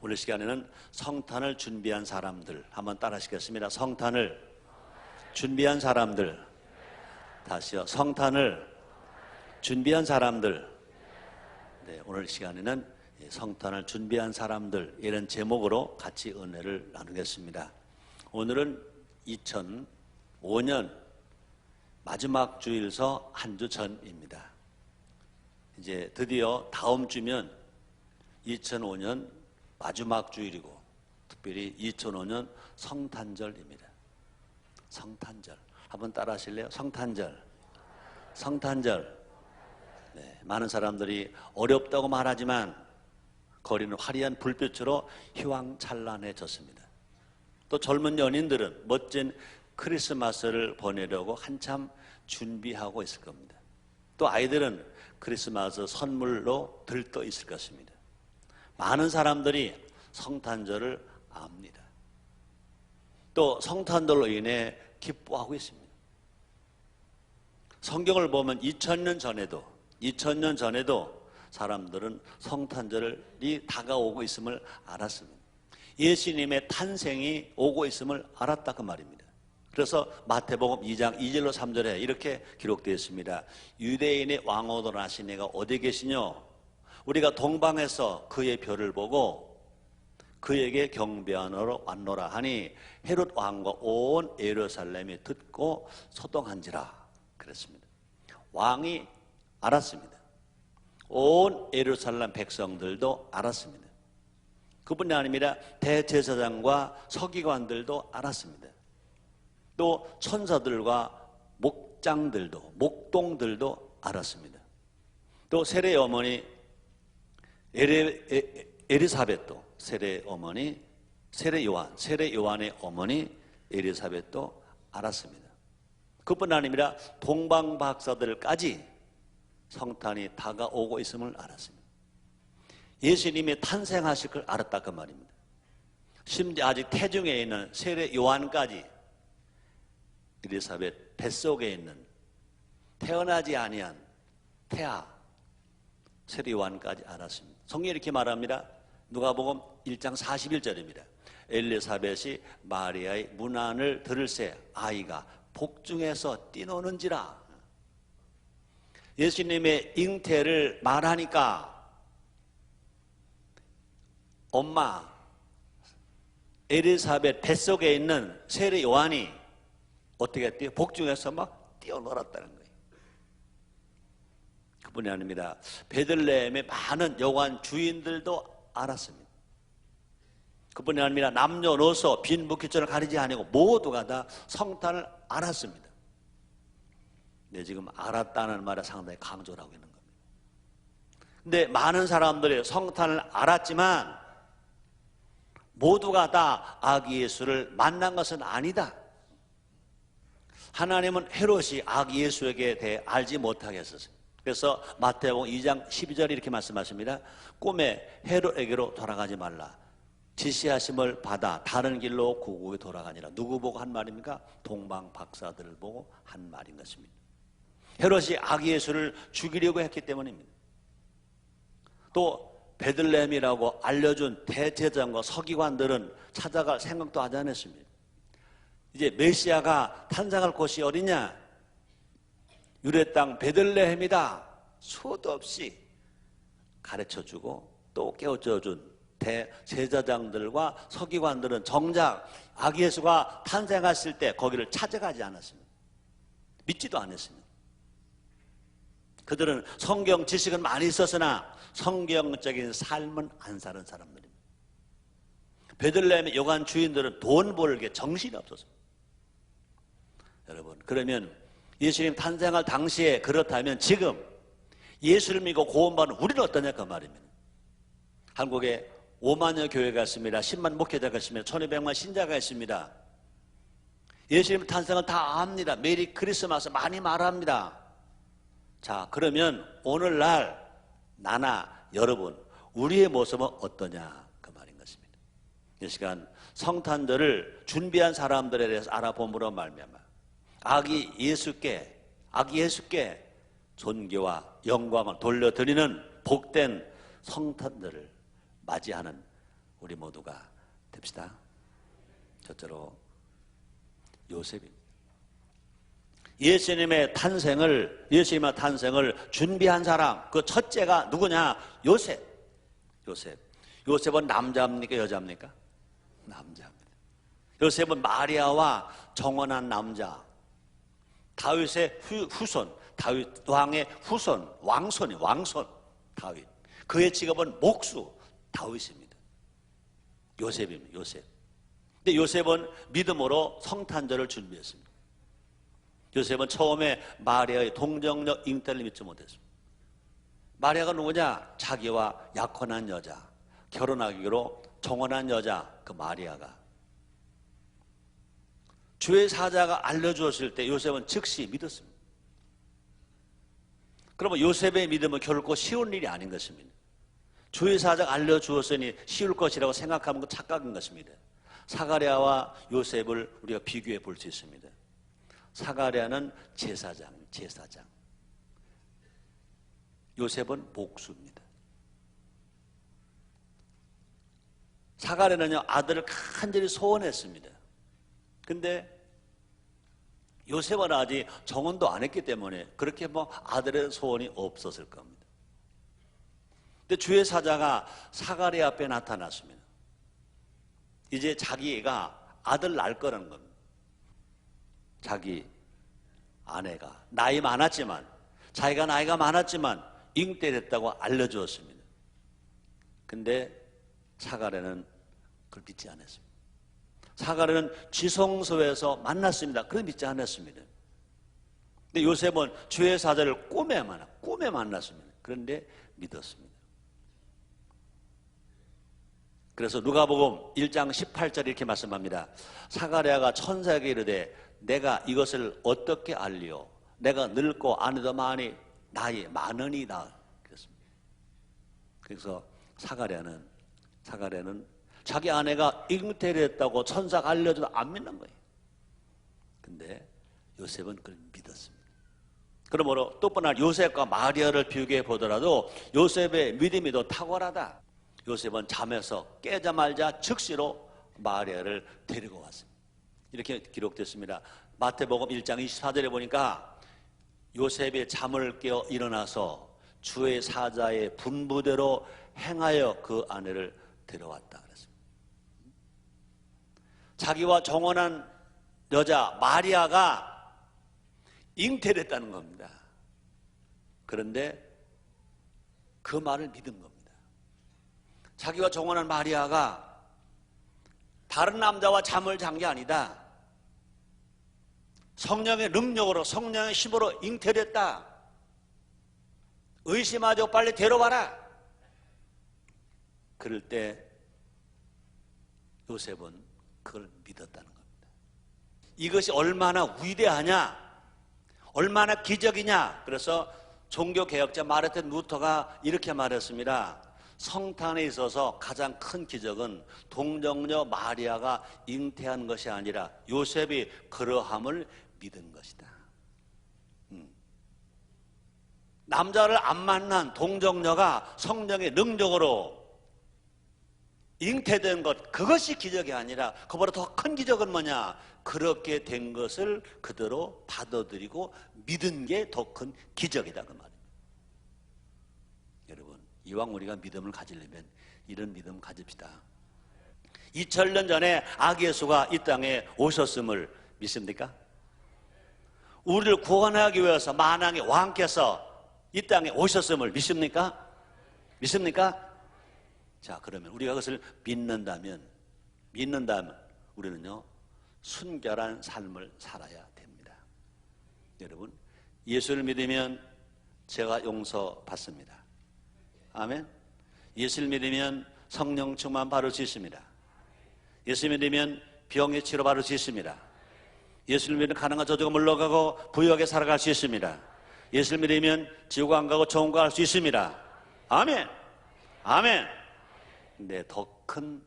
오늘 시간에는 성탄을 준비한 사람들 한번 따라하시겠습니다. 성탄을 준비한 사람들 다시요. 성탄을 준비한 사람들 네, 오늘 시간에는 성탄을 준비한 사람들 이런 제목으로 같이 은혜를 나누겠습니다. 오늘은 2005년 마지막 주일서 한 주 전입니다. 이제 드디어 다음 주면 2005년 마지막 주일이고 특별히 2005년 성탄절입니다. 성탄절. 한번 따라 하실래요? 성탄절. 성탄절. 네, 많은 사람들이 어렵다고 말하지만 거리는 화려한 불빛으로 휘황찬란해졌습니다. 또 젊은 연인들은 멋진 크리스마스를 보내려고 한참 준비하고 있을 겁니다. 또 아이들은 크리스마스 선물로 들떠 있을 것입니다. 많은 사람들이 성탄절을 압니다. 또 성탄절로 인해 기뻐하고 있습니다. 성경을 보면 2000년 전에도 2000년 전에도 사람들은 성탄절이 다가오고 있음을 알았습니다. 예수님의 탄생이 오고 있음을 알았다 그 말입니다. 그래서 마태복음 2장 2절로 3절에 이렇게 기록되어 있습니다. 유대인의 왕으로 나신 이가 어디 계시뇨? 우리가 동방에서 그의 별을 보고 그에게 경배하러 왔노라 하니 헤롯 왕과 온 예루살렘이 듣고 소동한지라 그랬습니다. 왕이 알았습니다. 온 예루살렘 백성들도 알았습니다. 그뿐이 아닙니다. 대제사장과 서기관들도 알았습니다. 또 천사들과 목장들도 목동들도 알았습니다. 또 세례 어머니 에레, 에, 에리사벳도 세례 어머니 세례 요한 세례 요한의 어머니 에리사벳도 알았습니다. 그뿐 아니라 동방 박사들까지 성탄이 다가오고 있음을 알았습니다. 예수님이 탄생하실 걸 알았다 그 말입니다. 심지어 아직 태중에 있는 세례 요한까지 엘리사벳 뱃속에 있는 태어나지 아니한 태아 세례 요한까지 알았습니다. 성경이 이렇게 말합니다. 누가복음 1장 41절입니다. 엘리사벳이 마리아의 문안을 들을새 아이가 복중에서 뛰노는지라 예수님의 잉태를 말하니까 엄마 에리사벳 뱃속에 있는 세례 요한이 어떻게 했대요? 복중에서 막 뛰어놀았다는 거예요. 그뿐이 아닙니다. 베들레헴의 많은 여관 주인들도 알았습니다. 그뿐이 아니라 남녀노소 빈부귀천을 가리지 아니고 모두가 다 성탄을 알았습니다. 네, 지금 알았다는 말에 상당히 강조를 하고 있는 겁니다. 근데 많은 사람들이 성탄을 알았지만 모두가 다 아기 예수를 만난 것은 아니다. 하나님은 헤롯이 아기 예수에게 대해 알지 못하게 했었어요. 그래서 마태복음 2장 12절 이렇게 말씀하십니다. 꿈에 헤롯에게로 돌아가지 말라. 지시하심을 받아 다른 길로 고국에 돌아가니라. 누구 보고 한 말입니까? 동방 박사들을 보고 한 말인 것입니다. 헤롯이 아기 예수를 죽이려고 했기 때문입니다. 또 베들레헴이라고 알려준 대제장과 서기관들은 찾아갈 생각도 하지 않았습니다. 이제 메시아가 탄생할 곳이 어디냐? 유대 땅 베들레헴이다. 수도 없이 가르쳐주고 또 깨우쳐준 대제사장들과 서기관들은 정작 아기 예수가 탄생했을 때 거기를 찾아가지 않았습니다. 믿지도 않았습니다. 그들은 성경 지식은 많이 있었으나 성경적인 삶은 안 사는 사람들입니다. 베들레헴의 여관 주인들은 돈 벌게 정신이 없었습니다. 여러분, 그러면 예수님 탄생할 당시에 그렇다면 지금 예수를 믿고 구원받는 우리는 어떠냐 그 말입니다. 한국에 5만여 교회가 있습니다. 10만 목회자가 있습니다. 1200만 신자가 있습니다. 예수님 탄생은 다 압니다. 메리 크리스마스 많이 말합니다. 자, 그러면 오늘날 나나 여러분 우리의 모습은 어떠냐 그 말인 것입니다. 이 시간 성탄절을 준비한 사람들에 대해서 알아봄으로 말미암아 아기 예수께 아기 예수께 존귀와 영광을 돌려드리는 복된 성탄절을 맞이하는 우리 모두가 됩시다. 첫째로 요셉입니다. 예수님의 탄생을 예수님의 탄생을 준비한 사람 그 첫째가 누구냐? 요셉. 요셉. 요셉은 남자입니까? 여자입니까? 남자입니다. 요셉은 마리아와 정원한 남자. 다윗의 후, 후손, 다윗 왕의 후손, 왕손이 왕손 다윗. 그의 직업은 목수 다윗입니다. 요셉입니다. 요셉. 근데 요셉은 믿음으로 성탄절을 준비했습니다. 요셉은 처음에 마리아의 동정녀 잉태를 믿지 못했습니다. 마리아가 누구냐? 자기와 약혼한 여자, 결혼하기로 정혼한 여자, 그 마리아가. 주의 사자가 알려주었을 때 요셉은 즉시 믿었습니다. 그러면 요셉의 믿음은 결코 쉬운 일이 아닌 것입니다. 주의 사자가 알려주었으니 쉬울 것이라고 생각하는 건 착각인 것입니다. 사가랴와 요셉을 우리가 비교해 볼 수 있습니다. 사가랴는 제사장, 제사장. 요셉은 목수입니다. 사가랴는요 아들을 간절히 소원했습니다. 근데 요셉은 아직 정혼도 안 했기 때문에 그렇게 뭐 아들의 소원이 없었을 겁니다. 근데 주의 사자가 사가랴 앞에 나타났습니다. 이제 자기가 아들 낳을 거라는 겁니다. 자기 아내가 나이 많았지만 자기가 나이가 많았지만 잉태됐다고 알려주었습니다. 근데 사가랴는 그걸 믿지 않았습니다. 사가랴는 지성소에서 만났습니다. 그걸 믿지 않았습니다. 근데 요셉은 주의 사자를 꿈에 만나 꿈에 만났습니다. 그런데 믿었습니다. 그래서 누가복음 1장 18절 이렇게 말씀합니다. 사가랴가 천사에게 이르되 내가 이것을 어떻게 알리오? 내가 늙고 아내도 많이 나이 많으니다. 그랬습니다. 그래서 사가랴는 사가랴는 자기 아내가 잉태를 했다고 천사가 알려줘도 안 믿는 거예요. 근데 요셉은 그걸 믿었습니다. 그러므로 또 하나 요셉과 마리아를 비교해 보더라도 요셉의 믿음이 더 탁월하다. 요셉은 잠에서 깨자말자 즉시로 마리아를 데리고 왔습니다. 이렇게 기록됐습니다. 마태복음 1장 24절에 보니까 요셉이 잠을 깨어 일어나서 주의 사자의 분부대로 행하여 그 아내를 데려왔다. 자기와 정혼한 여자 마리아가 잉태를 했다는 겁니다. 그런데 그 말을 믿은 겁니다. 자기와 정혼한 마리아가 다른 남자와 잠을 잔 게 아니다. 성령의 능력으로 성령의 힘으로 잉태됐다. 의심하죠. 빨리 데려와라. 그럴 때 요셉은 그걸 믿었다는 겁니다. 이것이 얼마나 위대하냐? 얼마나 기적이냐? 그래서 종교개혁자 마르틴 루터가 이렇게 말했습니다. 성탄에 있어서 가장 큰 기적은 동정녀 마리아가 잉태한 것이 아니라 요셉이 그러함을 믿은 것이다. 음. 남자를 안 만난 동정녀가 성령의 능력으로 잉태된 것 그것이 기적이 아니라 그보다 더 큰 기적은 뭐냐? 그렇게 된 것을 그대로 받아들이고 믿은 게 더 큰 기적이다 그 말입니다. 여러분 이왕 우리가 믿음을 가지려면 이런 믿음 가집시다. 2000년 전에 아기 예수가 이 땅에 오셨음을 믿습니까? 우리를 구원하기 위해서 만왕의 왕께서 이 땅에 오셨음을 믿습니까? 믿습니까? 자, 그러면 우리가 그것을 믿는다면, 믿는다면 우리는요, 순결한 삶을 살아야 됩니다. 여러분, 예수를 믿으면 제가 용서받습니다. 아멘. 예수를 믿으면 성령 충만 받을 수 있습니다. 예수 믿으면 병의 치료 받을 수 있습니다. 예수를 믿으면 가난과 저주가 물러가고 부유하게 살아갈 수 있습니다. 예수를 믿으면 지옥 안 가고 좋은 거할수 있습니다. 아멘. 아멘. 근데 더큰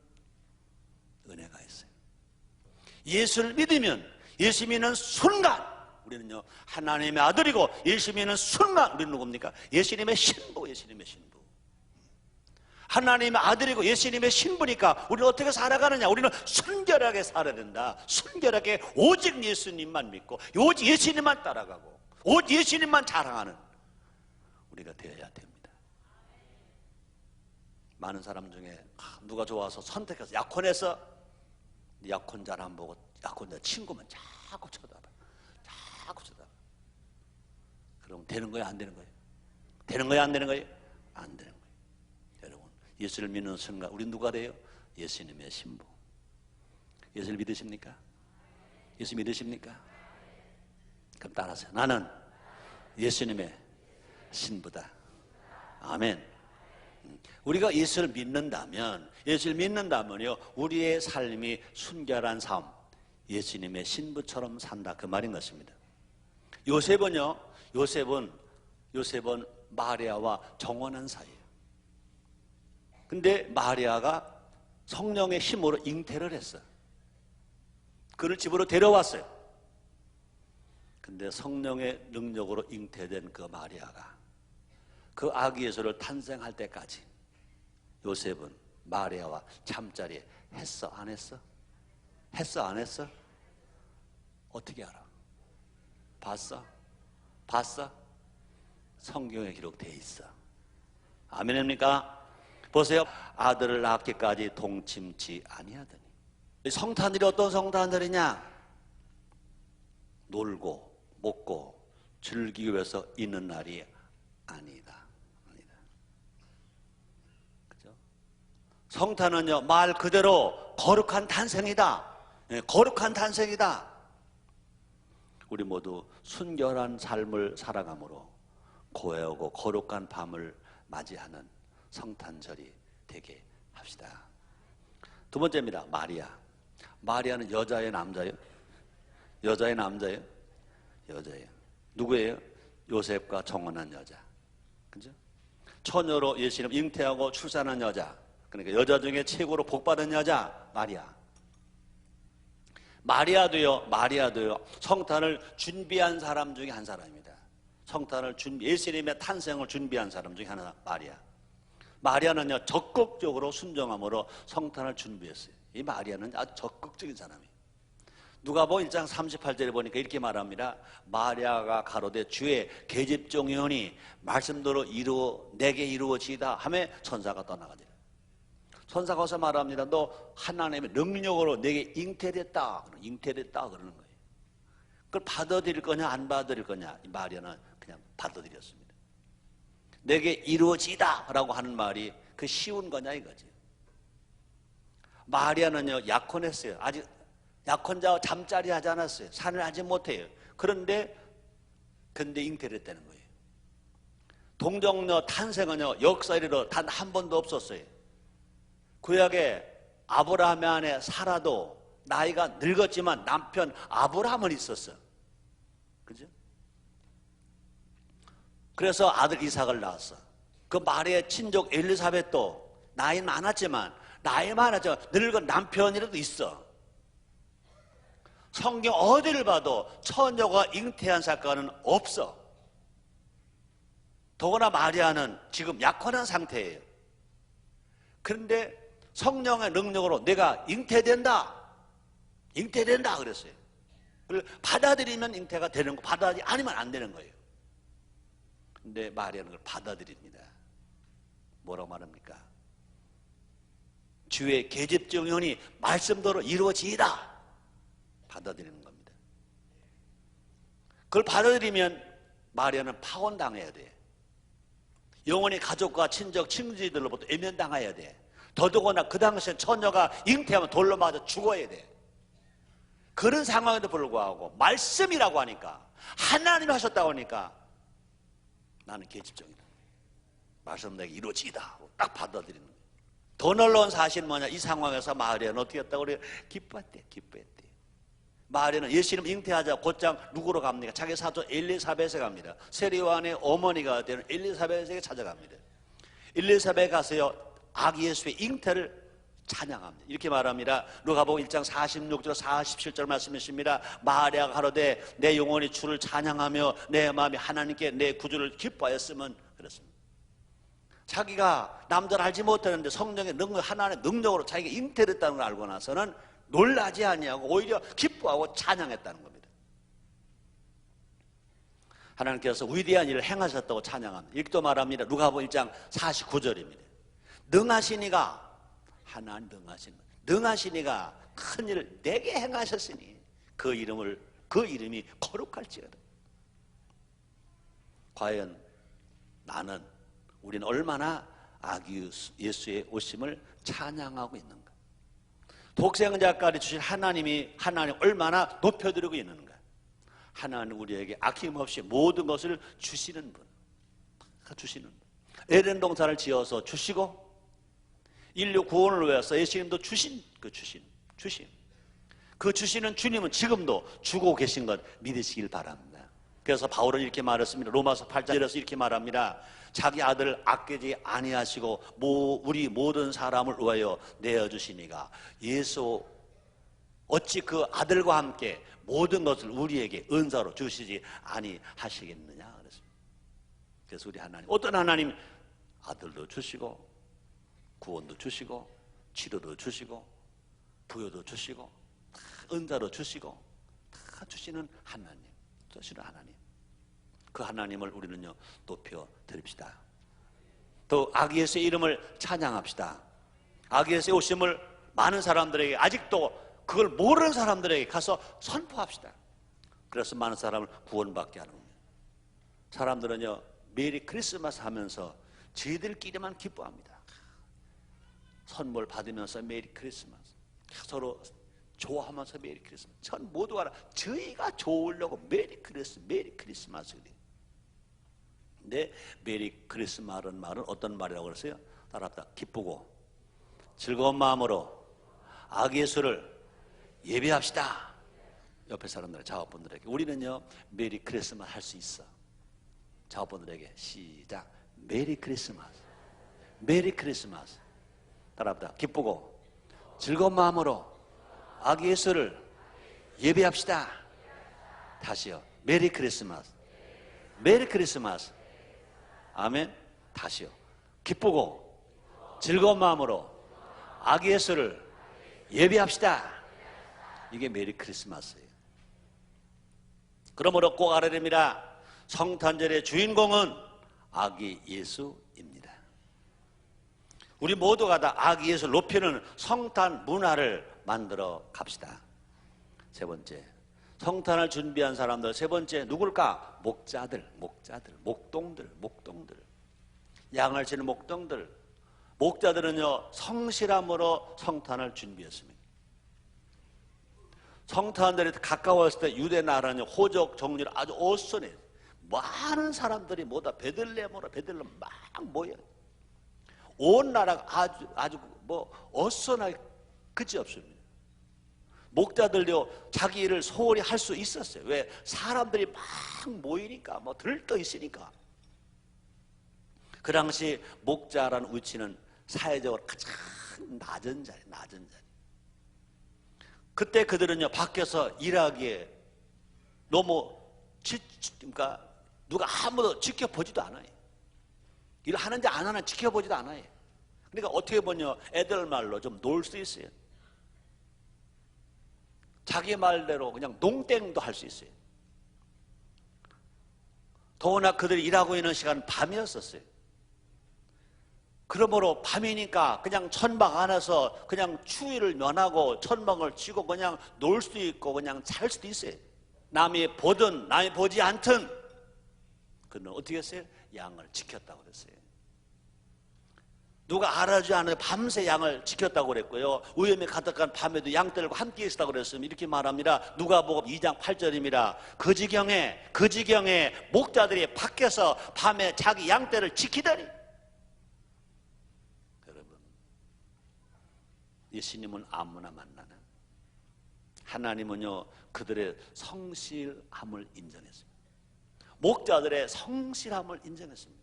은혜가 있어요. 예수를 믿으면 예수 믿는 순간 우리는요 하나님의 아들이고 예수 믿는 순간 우리는 누굽니까? 예수님의 신부, 예수님의 신부. 하나님의 아들이고 예수님의 신부니까 우리는 어떻게 살아가느냐? 우리는 순결하게 살아야 된다. 순결하게 오직 예수님만 믿고 오직 예수님만 따라가고 오직 예수님만 자랑하는 우리가 되어야 됩니다. 많은 사람 중에 아, 누가 좋아서 선택해서 약혼해서 약혼자를 안 보고 약혼자 친구만 자꾸 쳐다봐. 자꾸 쳐다봐. 그럼 되는 거예요? 안 되는 거예요? 되는 거예요? 안 되는 거예요? 안 되는 거예요. 여러분, 예수를 믿는 순간 우리 누가 돼요? 예수님의 신부. 예수를 믿으십니까? 예수 믿으십니까? 그럼 따라하세요. 나는 예수님의 신부다. 아멘. 음, 우리가 예수를 믿는다면, 예수를 믿는다면요, 우리의 삶이 순결한 삶, 예수님의 신부처럼 산다. 그 말인 것입니다. 요셉은요, 요셉은, 요셉은 마리아와 정원한 사이예요. 근데 마리아가 성령의 힘으로 잉태를 했어요. 그를 집으로 데려왔어요. 근데 성령의 능력으로 잉태된 그 마리아가 그 아기 예수를 탄생할 때까지 요셉은 마리아와 잠자리 했어 안 했어? 했어 안 했어? 어떻게 알아? 봤어? 봤어? 성경에 기록되어 있어. 아멘입니까? 보세요. 아들을 낳기까지 동침치 아니하더니. 성탄들이 어떤 성탄들이냐? 놀고 먹고 즐기기 위해서 있는 날이 아니다. 아니다. 그죠? 성탄은요 말 그대로 거룩한 탄생이다. 예, 거룩한 탄생이다. 우리 모두 순결한 삶을 살아감으로 고해하고 거룩한 밤을 맞이하는 성탄절이 되게 합시다. 두 번째입니다. 마리아. 마리아는 여자의 남자예요? 여자의 남자예요? 여자예요. 누구예요? 요셉과 정혼한 여자. 그죠? 처녀로 예수님 잉태하고 출산한 여자. 그러니까 여자 중에 최고로 복받은 여자 마리아. 마리아도요, 마리아도요, 성탄을 준비한 사람 중에 한 사람입니다. 성탄을 준비, 예수님의 탄생을 준비한 사람 중에 하나, 마리아. 마리아는요, 적극적으로 순종함으로 성탄을 준비했어요. 이 마리아는 아주 적극적인 사람이에요. 누가복음 1장 38절에 보니까 이렇게 말합니다. 마리아가 가로되 주의 계집종이오니 말씀대로 이루어 내게 이루어지다 하며 천사가 떠나가니라. 천사가 와서 말합니다. 너 하나님의 능력으로 내게 잉태됐다. 잉태됐다 그러는 거예요. 그걸 받아들일 거냐 안 받아들일 거냐 이 마리아는 그냥 받아들였습니다. 내게 이루어지다 라고 하는 말이 그 쉬운 거냐 이거지. 마리아는요 약혼했어요. 아직 약혼자와 잠자리 하지 않았어요. 산을 하지 못해요. 그런데 근데 잉태를 했다는 거예요. 동정녀 탄생은요 역사 이래로 단 한 번도 없었어요. 구약에 아브라함의 아내 사라도 나이가 늙었지만 남편 아브라함은 있었어. 그죠? 그래서 아들 이삭을 낳았어. 그 마리의 친족 엘리사벳도 나이 많았지만 나이 많았지만 늙은 남편이라도 있어. 성경 어디를 봐도 처녀가 잉태한 사건은 없어. 더구나 마리아는 지금 약혼한 상태예요. 그런데 성령의 능력으로 내가 잉태된다. 잉태된다 그랬어요. 받아들이면 잉태가 되는 거, 받아들이 아니면 안 되는 거예요. 근데 마리아는 그걸 받아들입니다. 뭐라고 말합니까? 주의 계집정연이 말씀대로 이루어지이다. 받아들이는 겁니다. 그걸 받아들이면 마리아는 파혼당해야 돼. 영원히 가족과 친족, 친지들로부터 애면당해야 돼. 더더구나 그 당시에 처녀가 잉태하면 돌로 맞아 죽어야 돼. 그런 상황에도 불구하고 말씀이라고 하니까 하나님이 하셨다고 하니까 나는 계집종이다. 말씀 내게 이루어지다. 딱 받아들이는 거예요. 더 놀라운 사실은 뭐냐? 이 상황에서 마리아는 어떻게 했다고 그래요? 기뻐했대, 기뻐했대. 마리아는 예수님 잉태하자 곧장 누구로 갑니까? 자기 사촌 엘리사벳에 갑니다. 세리완의 어머니가 되는 엘리사벳에게 찾아갑니다. 엘리사벳 가서요 아기 예수의 잉태를 찬양합니다. 이렇게 말합니다. 누가복음 1장 46절 47절 말씀이십니다. 마리아가 가로되 내 영혼이 주를 찬양하며 내 마음이 하나님께 내 구주를 기뻐하였으면 그렇습니다. 자기가 남들 알지 못하는데 성령의 능력 하나의 능력으로 자기가 잉태됐다는 걸 알고 나서는 놀라지 아니하고 오히려 기뻐하고 찬양했다는 겁니다. 하나님께서 위대한 일을 행하셨다고 찬양합니다. 이렇게도 말합니다. 누가복음 1장 49절입니다. 능하시니가 하나님 능하신 것. 능하시니가 큰 일을 내게 행하셨으니 그 이름을 그 이름이 거룩할지어다. 과연 나는 우리는 얼마나 아기 예수의 오심을 찬양하고 있는가? 독생자까지 주신 하나님이 하나님 얼마나 높여드리고 있는가? 하나님 우리에게 아낌없이 모든 것을 주시는 분, 다 주시는 분. 에덴 동산을 지어서 주시고 인류 구원을 위해서 예수님도 주신 그 주신 주신 그 주시는 주님은 지금도 주고 계신 것 믿으시길 바랍니다. 그래서 바울은 이렇게 말했습니다. 로마서 8장에서 이렇게 말합니다. 자기 아들을 아끼지 아니하시고 모, 우리 모든 사람을 위하여 내어 주시니가 예수 어찌 그 아들과 함께 모든 것을 우리에게 은사로 주시지 아니하시겠느냐 그랬습니다. 그래서 우리 하나님 어떤 하나님 아들도 주시고 구원도 주시고 치료도 주시고 부여도 주시고 다 은사로 주시고 다 주시는 하나님 주시는 하나님. 그 하나님을 우리는요 높여 드립시다. 또 아기 예수의 이름을 찬양합시다. 아기 예수의 오심을 많은 사람들에게 아직도 그걸 모르는 사람들에게 가서 선포합시다. 그래서 많은 사람을 구원받게 하는 겁니다. 사람들은요 메리 크리스마스 하면서 저희들끼리만 기뻐합니다 선물 받으면서 메리 크리스마스. 서로 좋아하면서 메리 크리스마스. 전 모두가 저희가 좋으려고 메리 크리스 메리 크리스마스 근데 메리 크리스마스는 말은 어떤 말이라고 그랬어요? 따라합다. 기쁘고 즐거운 마음으로 아기 예수를 예배합시다. 옆에 사람들 자업분들에게. 우리는요 메리 크리스마스 할 수 있어. 자업분들에게 시작. 메리 크리스마스. 메리 크리스마스 따라합다. 기쁘고 즐거운 마음으로 아기 예수를 예배합시다. 다시요. 메리 크리스마스. 메리 크리스마스. 아멘. 다시요. 기쁘고 즐거운 마음으로 아기 예수를 예배합시다. 이게 메리 크리스마스예요. 그러므로 꼭 알아야 됩니다. 성탄절의 주인공은 아기 예수입니다 우리 모두가 다 아기 예수 높이는 성탄 문화를 만들어 갑시다. 세 번째, 성탄을 준비한 사람들. 세 번째, 누굴까? 목자들, 목자들, 목동들, 목동들. 양을 치는 목동들. 목자들은요, 성실함으로 성탄을 준비했습니다. 성탄절에 가까웠을 때 유대 나라는 호적 정리를 아주 어선해. 많은 사람들이 모다 베들레헴으로 베들레헴 막 모여. 온 나라가 아주 아주 뭐 어선하게 끝이 없습니다. 목자들도 자기 일을 소홀히 할 수 있었어요. 왜? 사람들이 막 모이니까 뭐 들떠 있으니까. 그 당시 목자라는 위치는 사회적으로 가장 낮은 자리, 낮은 자리. 그때 그들은요 밖에서 일하기에 너무 지, 그러니까 누가 아무도 지켜보지도 않아요. 일 하는지 안 하는지 지켜보지도 않아요. 그러니까 어떻게 보냐 애들 말로 좀 놀 수 있어요. 자기 말대로 그냥 농땡도 할 수 있어요. 더구나 그들이 일하고 있는 시간은 밤이었었어요. 그러므로 밤이니까 그냥 천막 안에서 그냥 추위를 면하고 천막을 치고 그냥 놀 수도 있고 그냥 잘 수도 있어요. 남이 보든 남이 보지 않든 그는 어떻게 했어요? 양을 지켰다고 그랬어요. 누가 알아주지 않아도 밤새 양을 지켰다고 그랬고요. 위험이 가득한 밤에도 양들과 함께 있었다고 그랬으면 이렇게 말합니다. 누가복음 2장 8절입니다. 그 지경에 그 지경에 목자들이 밖에서 밤에 자기 양떼를 지키더니 여러분 예수님은 아무나 만나는 하나님은요 그들의 성실함을 인정했습니다. 목자들의 성실함을 인정했습니다.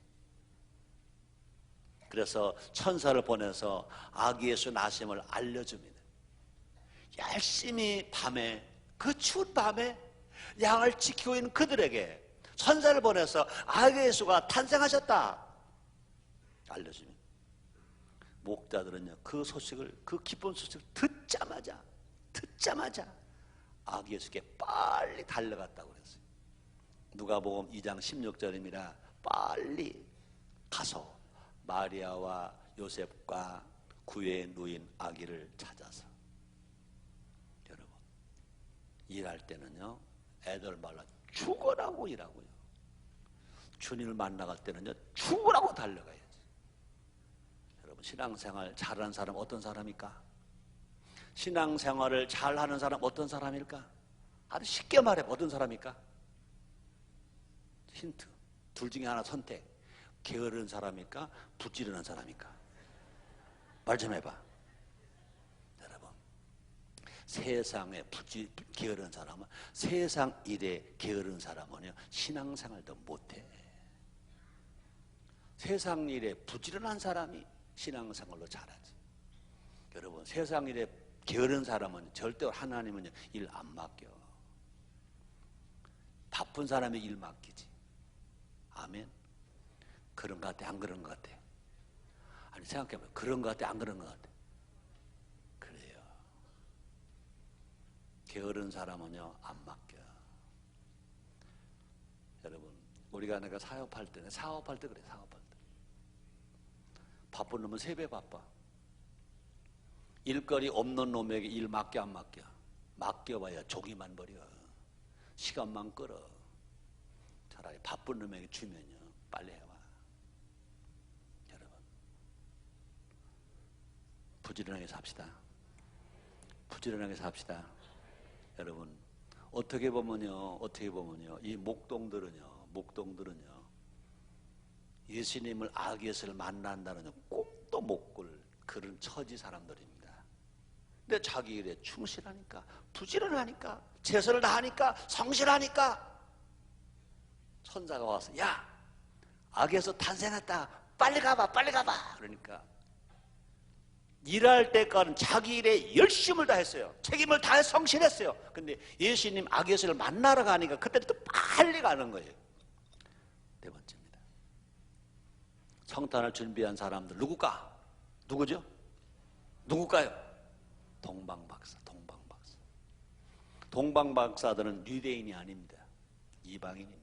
그래서 천사를 보내서 아기 예수 나심을 알려줍니다. 열심히 밤에 그 추운 밤에 양을 지키고 있는 그들에게 천사를 보내서 아기 예수가 탄생하셨다. 알려주면 목자들은요 그 소식을 그 기쁜 소식을 듣자마자 듣자마자 아기 예수께 빨리 달려갔다고 그랬어요. 누가복음 2장 16절입니다. 빨리 가서 마리아와 요셉과 구에 누인 아기를 찾아서 여러분 일할 때는요 애들 말라 죽어라고 일하고요 주님을 만나갈 때는요 죽으라고 달려가야지 여러분 신앙생활 잘하는 사람 어떤 사람일까? 신앙생활을 잘하는 사람 어떤 사람일까? 아주 쉽게 말해 어떤 사람일까? 힌트. 둘 중에 하나 선택. 게으른 사람일까? 부지런한 사람일까? 말 좀 해봐. 여러분. 세상에 부지 게으른 사람은 세상 일에 게으른 사람은요 신앙생활도 못해. 세상 일에 부지런한 사람이 신앙생활로 잘하지. 여러분 세상 일에 게으른 사람은 절대 하나님은 일 안 맡겨. 바쁜 사람이 일 맡기지 아멘. 그런 것 같아 안 그런 것 같아? 아니 생각해보면 그런 것 같아 안 그런 것 같아? 그래요. 게으른 사람은요 안 맡겨. 여러분 우리가 내가 사업할 때 사업할 때 그래 사업할 때. 바쁜 놈은 세 배 바빠. 일거리 없는 놈에게 일 맡겨 안 맡겨? 맡겨봐야 종이만 버려. 시간만 끌어 차라리 바쁜 놈에게 주면요. 빨리 해와. 여러분. 부지런하게 삽시다. 부지런하게 삽시다. 여러분. 어떻게 보면요. 어떻게 보면요. 이 목동들은요. 목동들은요. 예수님을 아기에서를 만난다는 꿈도 못 꿀 그런 처지 사람들입니다. 근데 자기 일에 충실하니까 부지런하니까 최선을 다하니까 성실하니까 천사가 와서 야 악에서 탄생했다. 빨리 가봐 빨리 가봐. 그러니까 일할 때까지는 자기 일에 열심을 다했어요. 책임을 다해 성실했어요. 근데 예수님 악에서를 만나러 가니까 그때 또 빨리 가는 거예요. 네 번째입니다. 성탄을 준비한 사람들 누굴까? 누구죠? 누굴까요? 동방박사 동방박사. 동방박사들은 유대인이 아닙니다. 이방인입니다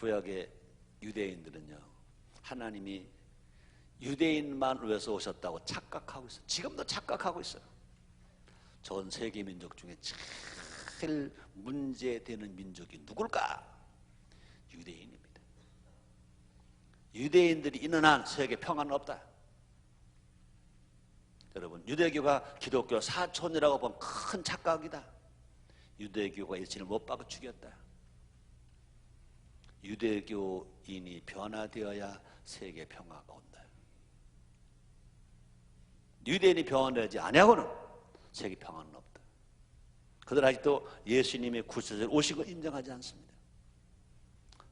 구약의 유대인들은요 하나님이 유대인만 위해서 오셨다고 착각하고 있어요. 지금도 착각하고 있어요. 전 세계 민족 중에 제일 문제되는 민족이 누굴까? 유대인입니다. 유대인들이 있는 한 세계 평안은 없다. 여러분 유대교가 기독교 사촌이라고 보면 큰 착각이다. 유대교가 예수님을 못 박아 죽였다 유대교인이 변화되어야 세계 평화가 온다. 유대인이 변화되지 아니하고는 세계 평화는 없다. 그들 아직도 예수님의 구세주를 오신 걸 인정하지 않습니다.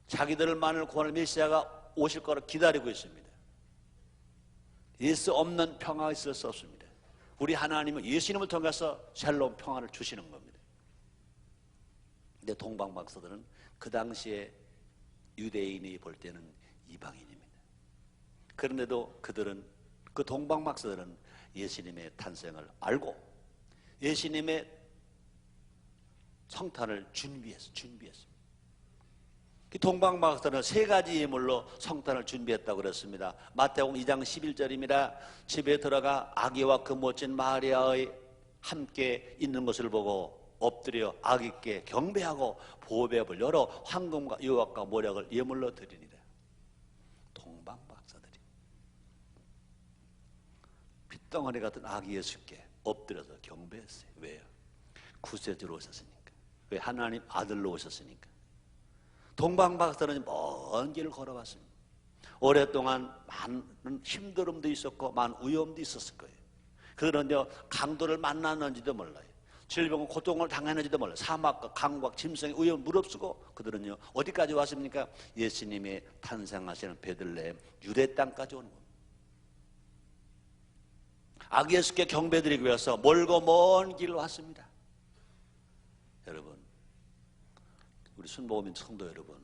자기들을 만을 구원할 메시아가 오실 거를 기다리고 있습니다. 예수 없는 평화가 있을 수 없습니다. 우리 하나님은 예수님을 통해서 샬롬 평화를 주시는 겁니다. 근데 동방박사들은 그 당시에 유대인이 볼 때는 이방인입니다. 그런데도 그들은 그 동방 박사들은 예수님의 탄생을 알고 예수님의 성탄을 준비했어, 준비했습니다. 그 동방 박사는 세 가지 예물로 성탄을 준비했다고 그랬습니다. 마태복음 2장 11절입니다. 집에 들어가 아기와 그 멋진 마리아의 함께 있는 것을 보고 엎드려 아기께 경배하고 보배업을 열어 황금과 유학과 모략을 예물로 드리니라. 동방 박사들이 핏덩어리 같은 아기 예수께 엎드려서 경배했어요. 왜요? 구세주로 오셨으니까. 왜 하나님 아들로 오셨으니까. 동방 박사는 먼 길을 걸어왔습니다. 오랫동안 많은 힘들음도 있었고 많은 위험도 있었을 거예요. 그들은 강도를 만났는지도 몰라요. 질병 고통을 당했는지도 몰라요. 사막과 강과 짐승의 위험 무릅쓰고 그들은요 어디까지 왔습니까? 예수님의 탄생하시는 베들레헴 유대 땅까지 오는 겁니다. 아기 예수께 경배드리기 위해서 멀고 먼 길을 왔습니다. 여러분 우리 순복음인 성도 여러분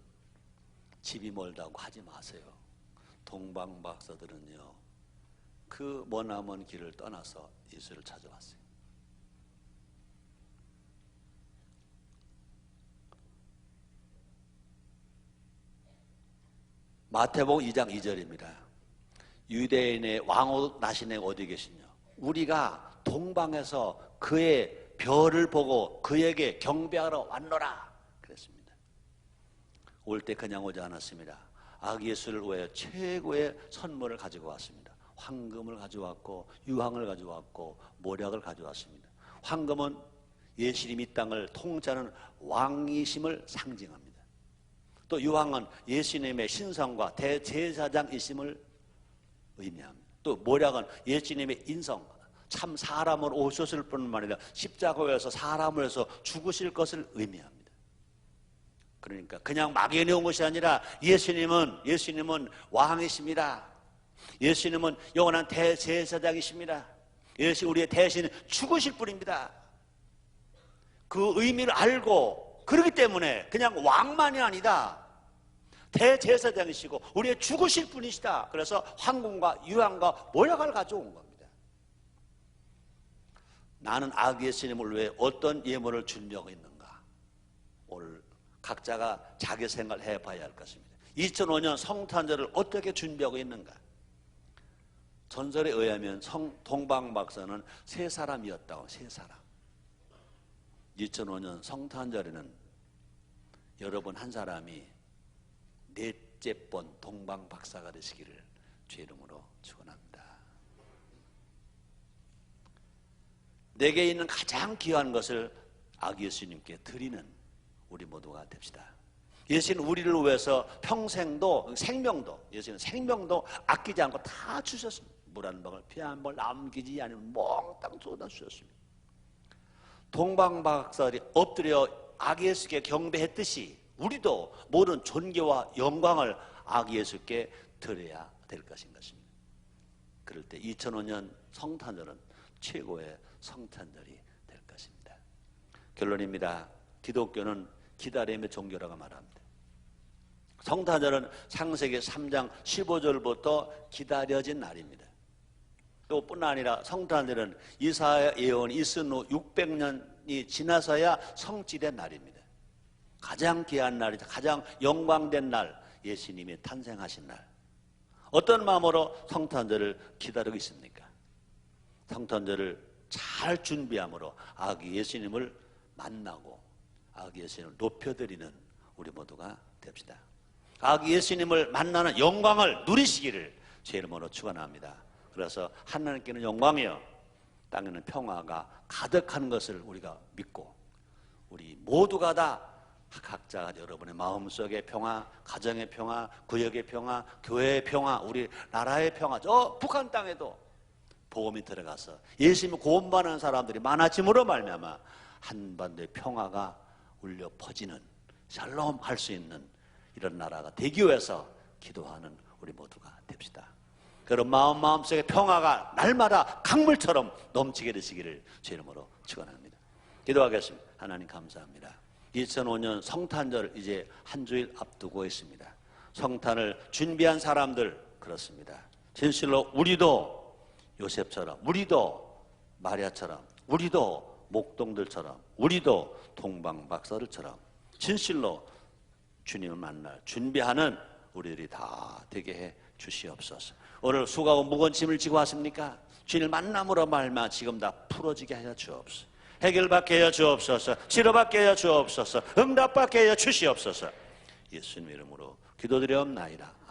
집이 멀다고 하지 마세요. 동방 박사들은요 그 머나먼 길을 떠나서 예수를 찾아왔어요. 마태복음 2장 2절입니다. 유대인의 왕후 나시네 어디 계시냐? 우리가 동방에서 그의 별을 보고 그에게 경배하러 왔노라 그랬습니다. 올 때 그냥 오지 않았습니다. 아기 예수를 위해 최고의 선물을 가지고 왔습니다. 황금을 가져왔고 유황을 가져왔고 모략을 가져왔습니다. 황금은 예수님 이 땅을 통치하는 왕이심을 상징합니다. 또 유황은 예수님의 신성과 대제사장이심을 의미합니다. 또 모략은 예수님의 인성, 참 사람으로 오셨을 뿐만 아니라 십자가에서 사람을 해서 죽으실 것을 의미합니다. 그러니까 그냥 막연히 온 것이 아니라 예수님은 예수님은 왕이십니다. 예수님은 영원한 대제사장이십니다. 예수 우리의 대신 죽으실 분입니다. 그 의미를 알고 그렇기 때문에 그냥 왕만이 아니다. 대제사장이시고 우리의 죽으실 분이시다. 그래서 황금과 유황과 모략을 가져온 겁니다. 나는 아기 예수님을 위해 어떤 예물을 준비하고 있는가? 오늘 각자가 자기 생각을 해봐야 할 것입니다. 2005년 성탄절을 어떻게 준비하고 있는가? 전설에 의하면 성 동방 박사는 세 사람이었다고 세 사람. 2005년 성탄절에는 여러분 한 사람이 넷째 번 동방 박사가 되시기를 주 이름으로 축원합니다. 내게 있는 가장 귀한 것을 아기 예수님께 드리는 우리 모두가 됩시다. 예수는 우리를 위해서 평생도 생명도 예수는 생명도 아끼지 않고 다 주셨습니다. 물 한 방울 피한번 남기지 않으면 몽땅 쏟아 주셨습니다. 동방박사들이 엎드려 아기 예수께 경배했듯이 우리도 모든 존귀와 영광을 아기 예수께 드려야 될 것인 것입니다. 그럴 때 2005년 성탄절은 최고의 성탄절이 될 것입니다. 결론입니다. 기독교는 기다림의 종교라고 말합니다. 성탄절은 창세기 3장 15절부터 기다려진 날입니다. 또 뿐 아니라 성탄절은 이사야 예언이 있은 후 600년이 지나서야 성취된 날입니다. 가장 귀한 날이죠. 가장 영광된 날, 예수님이 탄생하신 날. 어떤 마음으로 성탄절을 기다리고 있습니까? 성탄절을 잘 준비함으로 아기 예수님을 만나고 아기 예수님을 높여드리는 우리 모두가 됩시다. 아기 예수님을 만나는 영광을 누리시기를 제 이름으로 축원합니다. 그래서 하나님께는 영광이요 땅에는 평화가 가득한 것을 우리가 믿고 우리 모두가 다 각자 여러분의 마음속의 평화, 가정의 평화, 구역의 평화, 교회의 평화, 우리 나라의 평화, 저 북한 땅에도 복음이 들어가서 예수님을 구원받는 사람들이 많아짐으로 말미암아 한반도의 평화가 울려 퍼지는 샬롬 할 수 있는 이런 나라가 되기 위해서 기도하는 우리 모두가 됩시다. 그런 마음 마음속의 평화가 날마다 강물처럼 넘치게 되시기를 주 이름으로 축원합니다. 기도하겠습니다. 하나님 감사합니다. 2005년 성탄절 이제 한 주일 앞두고 있습니다. 성탄을 준비한 사람들 그렇습니다. 진실로 우리도 요셉처럼 우리도 마리아처럼 우리도 목동들처럼 우리도 동방박사들처럼 진실로 주님을 만날 준비하는 우리들이 다 되게 해 주시옵소서. 오늘 수고하고 무거운 짐을 지고 왔습니까? 주님을 만남으로 말마 지금 다 풀어지게 하여 주옵소서. 해결받게 하여 주옵소서. 치료받게 하여 주옵소서. 응답받게 하여 주시옵소서. 예수님 이름으로 기도드리옵나이다. 아멘.